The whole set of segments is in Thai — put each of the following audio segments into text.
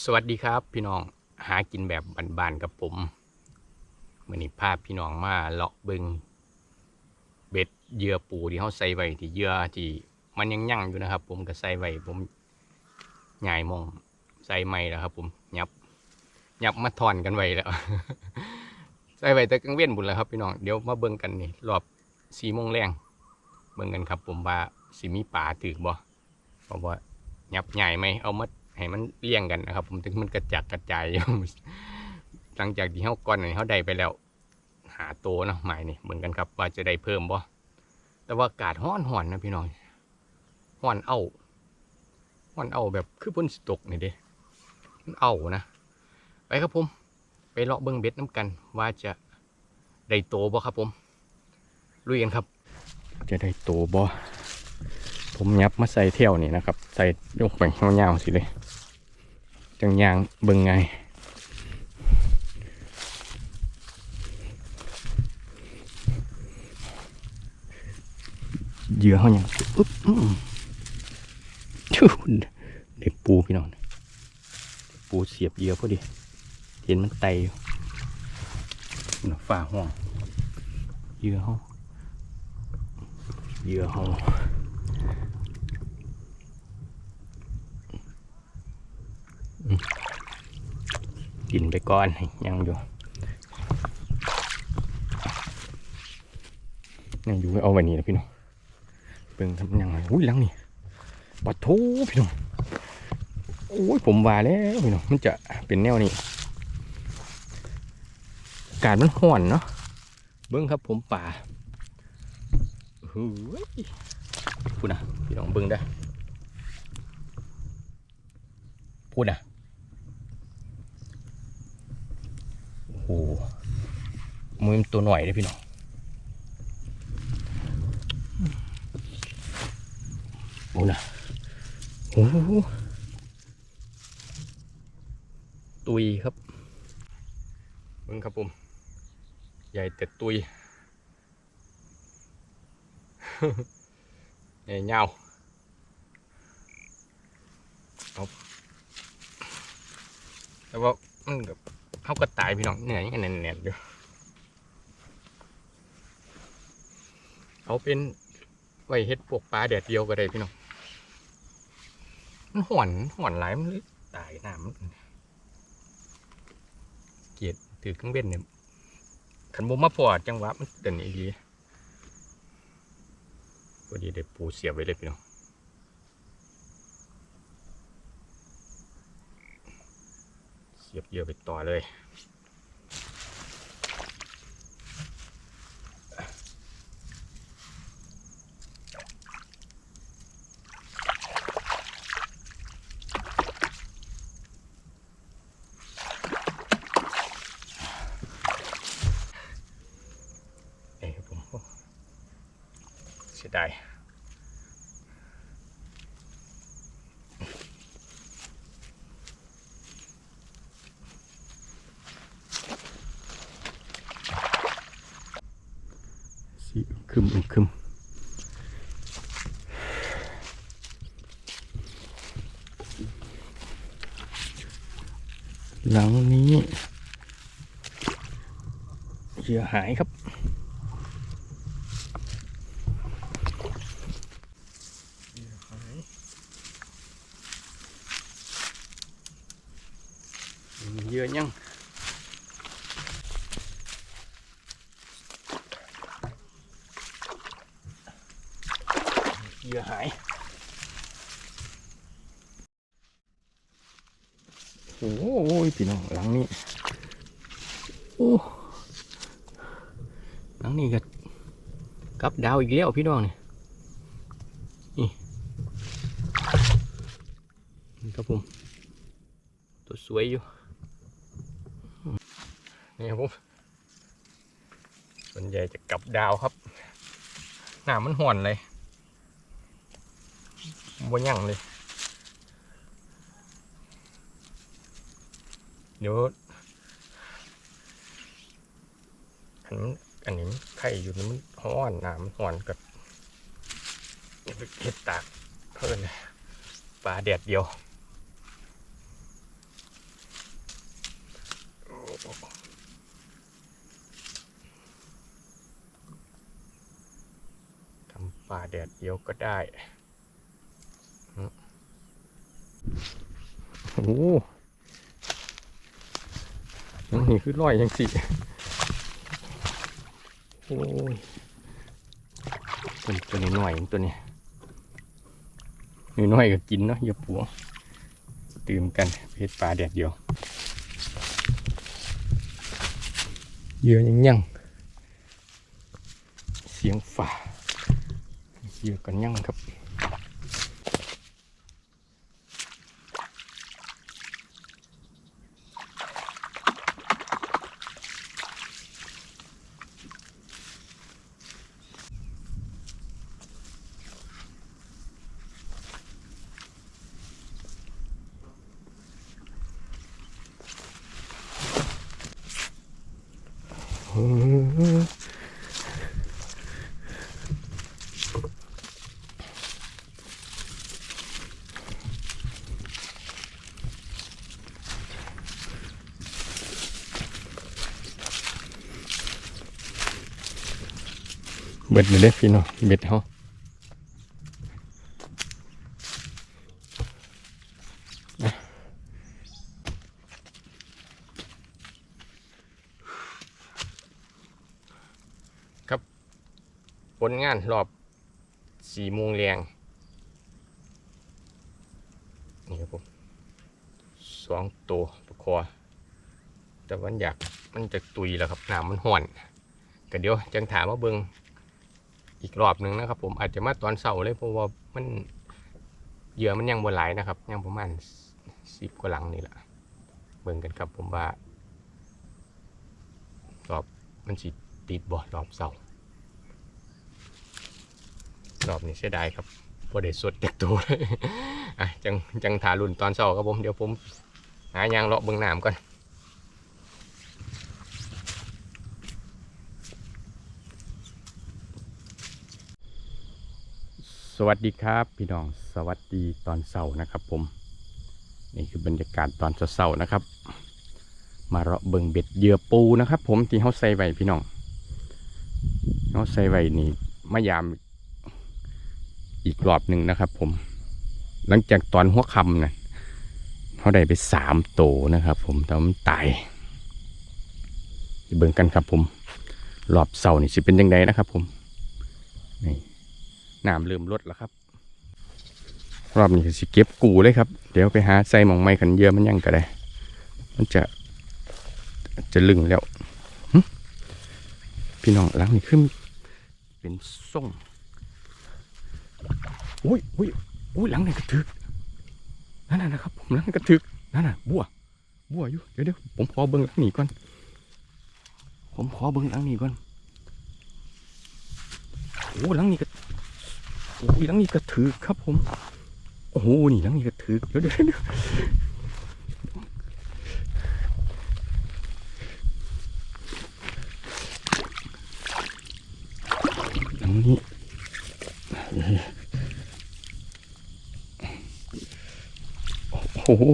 สวัสดีครับพี่น้องหากินแบบบานๆกับผมมื่อนี้พาพพี่น้องมาเลาะเบิงเบ็ดเหยื่อปูที่เขาใส่ไว้ที่เหยื่อที่มันยังยั่งอยู่นะครับ ผมก็ใส่ไว้ผมใหญ่มองใส่ไม่แล้วครับ ผมยับยับมาทอนกันไว้แล้ว ใส่ไว้แต่กลางเว้นบุญแล้วครับพี่น้องเดี๋ยวมาเบิ่งกันนี่รอบสี่โมงแรงเบิ่งกันครับ ผมว่าสิมีป่าถือบ่เพราะว่ายับใหญ่ไหมเอามา ให้มันเลี่ยงกันนะครับ ผมถึงมันกระจัดกระจายอยู่หลังจากที่เขาก้อนนี่เขาได้ไปแล้ว หาโตเนะหมายนี่เหมือนกันครับ ว่าจะได้เพิ่มบ่แต่ว่าอากาศห้อนห่อนนะพี่น้องห้อนเอาห้อนเอาแบบคือพ้นสตกนี่เด้มันเอานะไปครับผม ไปเลาะเบิ้งเบ็ดน้ำกัน ว่าจะได้โตบ่ครับผมลุยกันครับ จะได้โตบ่ผมยับมาใส่เที่ยวนี่นะครับ ใส่ยกไปยาวๆสิเลย จังยางเบิ่งไงเหยื่อเขาอย่างอุ๊บอื้อชูเด็กปูพี่น้องปูเสียบเหยื่อพอดี เห็นมันไตอยู่ฝ่าห้องเหยื่อเขาเหยื่อเขา กินไปก่อนยังอยู่ยังอยู่เอาไว้นี่นะพี่น้องเบิ่งทำยังไงอุ้ยลังนี่ปะโถพี่น้องโอ้ยผมว่าแล้วพี่น้องมันจะเป็นแนวนี้อากาศมันห่อนเนาะเบิ่งครับผมป่าเฮ้ยพูดนะพี่น้องเบิ่งได้พูดนะ โอ้มือตัวหน่อยเลยพี่น้องโอ้นะโอ้ตุยครับมึงครับผมใหญ่แต่ตุยใหญ่ยาวเอาแต่ว่ามันกับ เขาก็ตายพี่น้องเหนื่อยกันแน่นๆอยู่เอาเป็นไว้เฮ็ดพวกปลาแดดเดียวก็ได้พี่น้องมันห่อนห่อนหลายมันเลยตายน้ำมันเกียดถือเครื่องเบ็นเนี่ยขันบ่มมาพอจังหวะมันเดินอีดีพอดีได้ปูเสียบไว้เลยพี่น้อง เสียบเยื่อไปต่อเลยนี่ครับผมโอ้เสียดายสีคึมคึม หลังนี้เหยื่อหายครับ เยอะยังเหยื่อหาย โอ้โหพี่น้องหลังนี้โอ้หลังนี้ก็กลับดาวอีกแล้วพี่น้องนี่นี่นี่ครับผมตัวสวยอยู่นี่ครับผมส่วนใหญ่จะกลับดาวครับหน้ามันห่อนเลยบนยั่งเลย เดี๋ยวอันนี้อันนี้ไข่อยู่นี่มันห้อนหน้ามห่อนกับเห็ดตากเพิ่นเลยปลาแดดเดียวทำปลาแดดเดียวก็ได้โอ้ นี่คือร้อยยังสิโอ้ยตัวตัวนี้หน่อยตัวนี้น้อยก็กินเนาะอย่าปัวตื่มกันเพชรปลาแดดเดียวเยื่อยังยังเสียงฝ่าเยื่อกันยังครับ เบ็ดเลยเด้อพี่น้องเบ็ดเขาครับผลงานรอบสี่โมงแรงนี่ครับผมสองตัวประคอแต่วันอยากมันจะตุยแล้วครับน้ำมันห่อนก็เดี๋ยวจังถามว่าเบิง อีกรอบหนึ่งนะครับ ผมอาจจะมาตอนเสาร์เลยเพราะว่ามันเหยื่อมันยังบนหลนะครับ ยังประมาณสิบกว่าหลังนี่แหละเบิ่งกันครับผมว่ารอบมันสิติดบ่อรอบเสาร์รอบนี้เสียดายครับพอได้สดจากตัวเลยจังจังถารุ่นตอนเสาร์ครับผมเดี๋ยวผมหายางเลาะเบิ่งน้ำก่อน สวัสดีครับพี่น้องสวัสดีตอนเสาร์นะครับ ผม นี่คือบรรยากาศตอนเสาร์นะครับ มาเราะเบิงเบ็ดเหยื่อปูนะครับ ผมที่เขาใส่ไว้พี่น้องเขาใส่ไว้นี่มายามอีกรอบหนึ่งนะครับ ผม หลังจากตอนหัวคำนะเขาได้ไปสามโตนะครับ ผมแต่ว่ามันตายเบิ่งกันครับ ผมรอบเสาร์นี่จะเป็นยังไงนะครับ ผมนี่ น้ำเริ่มลดแล้วครับ รอบนี้สิเก็บกูเลยครับ เดี๋ยวไปหาใส่หมองไม้ขันเยื่อมันยังก็ได้ มันจะจะลึงแล้วพี่น้องหลังนี่ขึ้นเป็นส่งอุ้ยอุ้ยอุ้ยหลังนี่กระถึกนั่นน่ะนะครับผมหลังนี่กระถึกนั่นน่ะบัวบัวอยู่เดี๋ยวเดี๋ยวผมขอเบิ้งหลังนี้ก่อน ผมขอเบิ้งหลังนี้ก่อนโอ้หลังนี้ก็ โอ้ยหลังนี้กระถือครับผม โอ้โหนี่หลังนี้กระถือเดี๋ยวเดี๋ยวเดี๋ยวลังนี้โอ้โห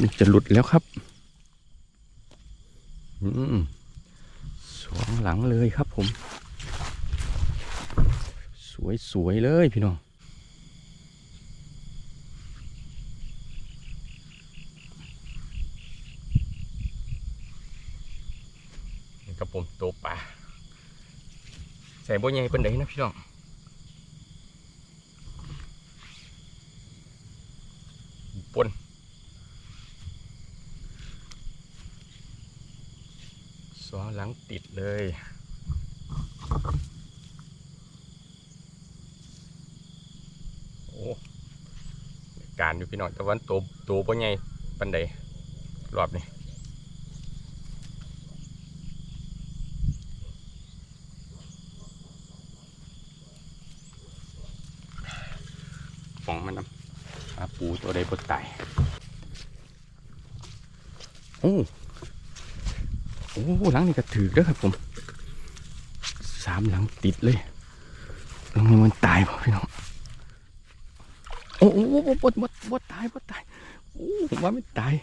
นี่จะหลุดแล้วครับ อืมสองหลังเลยครับผม สวยเลยพี่น้องนี่ครับผมตัวปลาใส่บ่ใหญ่เป็นไดนะพี่น้องปนสองหลังติดเลย โอ้การ อยู่พี่น้องแต่วันตัวตัวบ่ใหญ่ปันใดรอบนี้ฟองมันนำปลาปูตัวใดบ่ตายโอ้โอ้หลังนี่ก็ถือด้อครับผมสามหลังติดเลยหลังนี้มันตายป่ะพี่น้อง บดบดบดตายบดตายโอ้ผมว่าไม่ตาย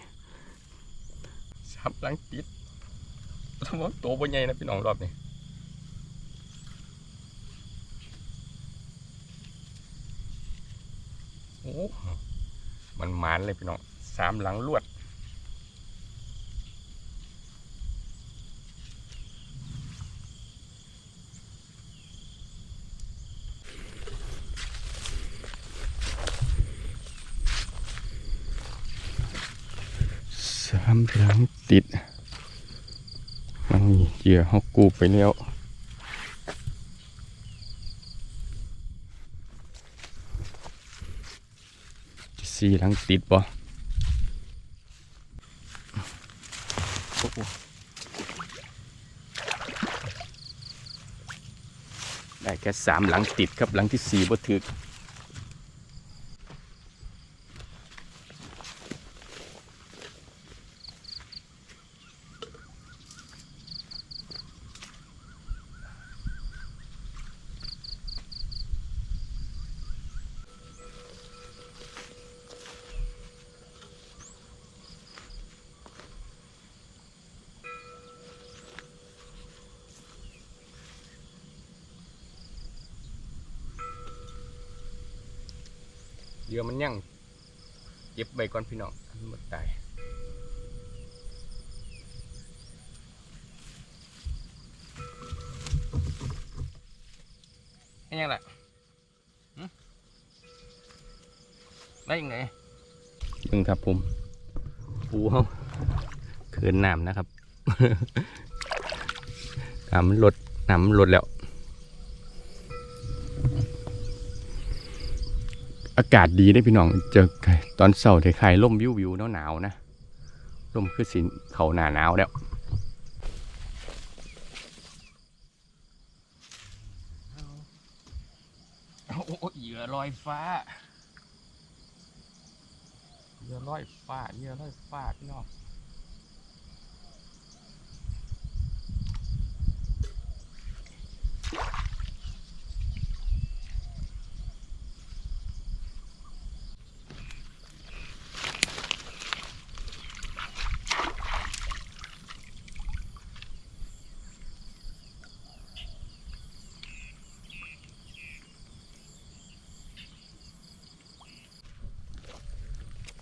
สามหลังติดสมองโตบ่ใหญ่นะพี่น้องรอบนี้โอ้มันหมานเลยพี่น้องสามหลังลวด สามหลังติดมันมีเหยื่อเขากูไปแล้วสี่หลังติดบ่ได้แค่สามหลังติดครับหลังที่สี่บ่ถึก เรือมันยังเก็บใบก่อนพี่น้องอันหมดตายให้ยังล่ะหึได้ยังไงเพิ่งครับผมปูเขาเขินน้ำนะครับน้ำมันลดน้ำมันลดแล้วากาศดีได้พี่น้องเจอตอนเสาร์ไทยๆล่มวิววิวหนาวๆนะลมคือสินเขาหนาหนาวแล้วโอ้เหยื่อลอยฟ้าเหยื่อลอยฟ้าเหยื่อลอยฟ้าพี่น้อง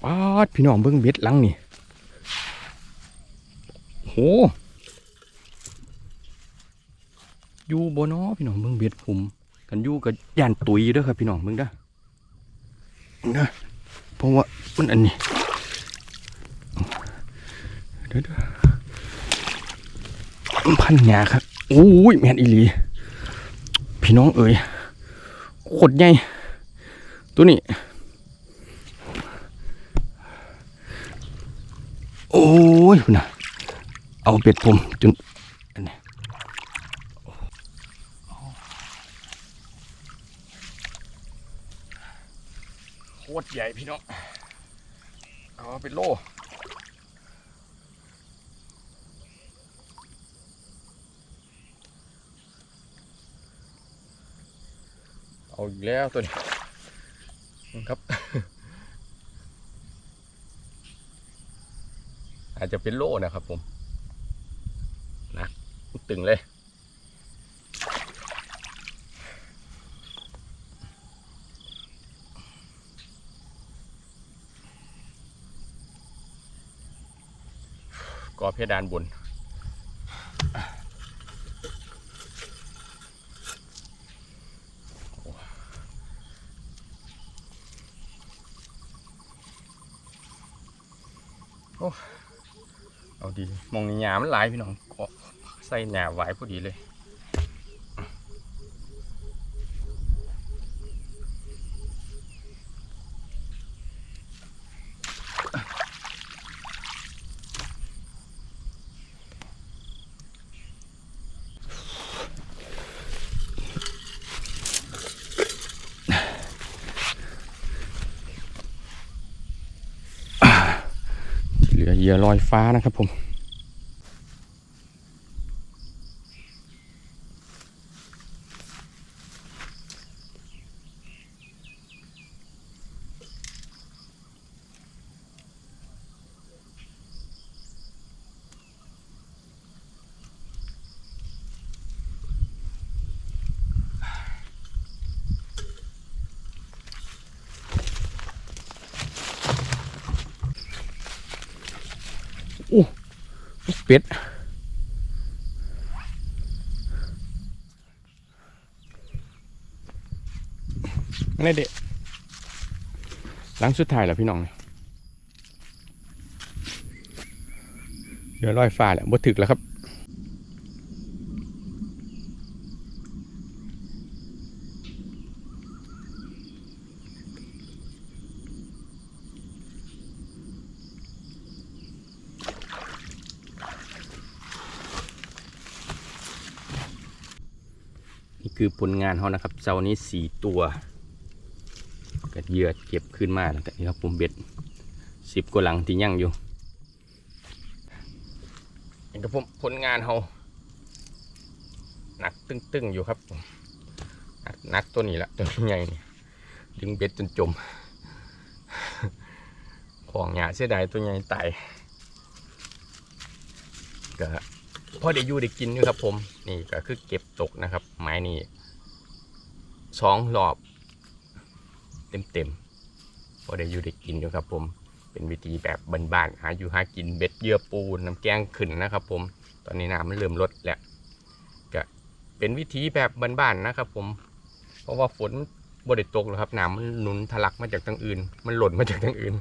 ป๊าดพี่น้องเบิ้งเบ็ดลังนี่โหอยู่บนน้อพี่น้องเบิ้งเบ็ดผมกันอยู่กับยานตุยเด้อครับพี่น้องเบิ้งเด้อเบิ่งเด้อเพราะว่ามันอันนี้เด้อเด้อพันหยาครับโอ้ยแมนอีหลีพี่น้องเอ๋ยโคตรใหญ่ตัวนี้ โอ้ยคุณน่ะเอาเป็ดผมจนโคตรใหญ่พี่น้องเอาเป็นโลเอาอีกแล้วตัวนี้ครับ อาจจะเป็นโล่นะครับผมนะตึงเลย กอเพดานบนโอ้ เอาดีมองในหยามันหลายพี่น้องก็ใส่หนาไว้พอดีเลย ยื่อลอยฟ้านะครับผม เป็ดนี่เด็หลังสุดท้ายแล้วพี่น้องเนี่ยเดี๋ยวลอยฟ้าแหละบ่ถึกแล้วครับ นี่คือผลงานเขานะครับเสานี้สี่ตัวกัดเหยื่อเก็บขึ้นมาแล้วก็นี่ครับผมเบ็ดสิบกว่าหลังที่ยั่งอยู่นี่ครับผมผลงานเขาหนักตึ้งๆอยู่ครับหนักนักตัวนี้ละตัวใหญ่นี่ดึงเบ็ดจนจม ของหยาเสียดายตัวใหญ่ตายก็ พอได้อยู่ได้กินอยู่ครับ ผมนี่ก็คือเก็บตกนะครับ ไม้นี่สองรอบเต็มเต็มๆพอได้อยู่ได้กินอยู่ครับ ผม เป็นวิธีแบบบ้านๆหาอยู่หากินเบ็ดเยื่อปูน้ำแกงขึ้นนะครับ ผมตอนนี้น้ำมันเริ่มลดแล้วก็เป็นวิธีแบบบ้านๆนะครับ ผม เพราะว่าฝนบ่ได้ตกหรอกครับน้ำมันหนุนทะลักมาจากทางอื่น มันหล่นมาจากทางอื่น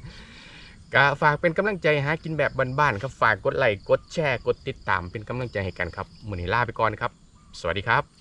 ก็ฝากเป็นกำลังใจหากินแบบบ้านๆครับฝากกดไลค์กดแชร์กดติดตามเป็นกำลังใจให้กันครับมือนี้ลาไปก่อนครับ สวัสดีครับ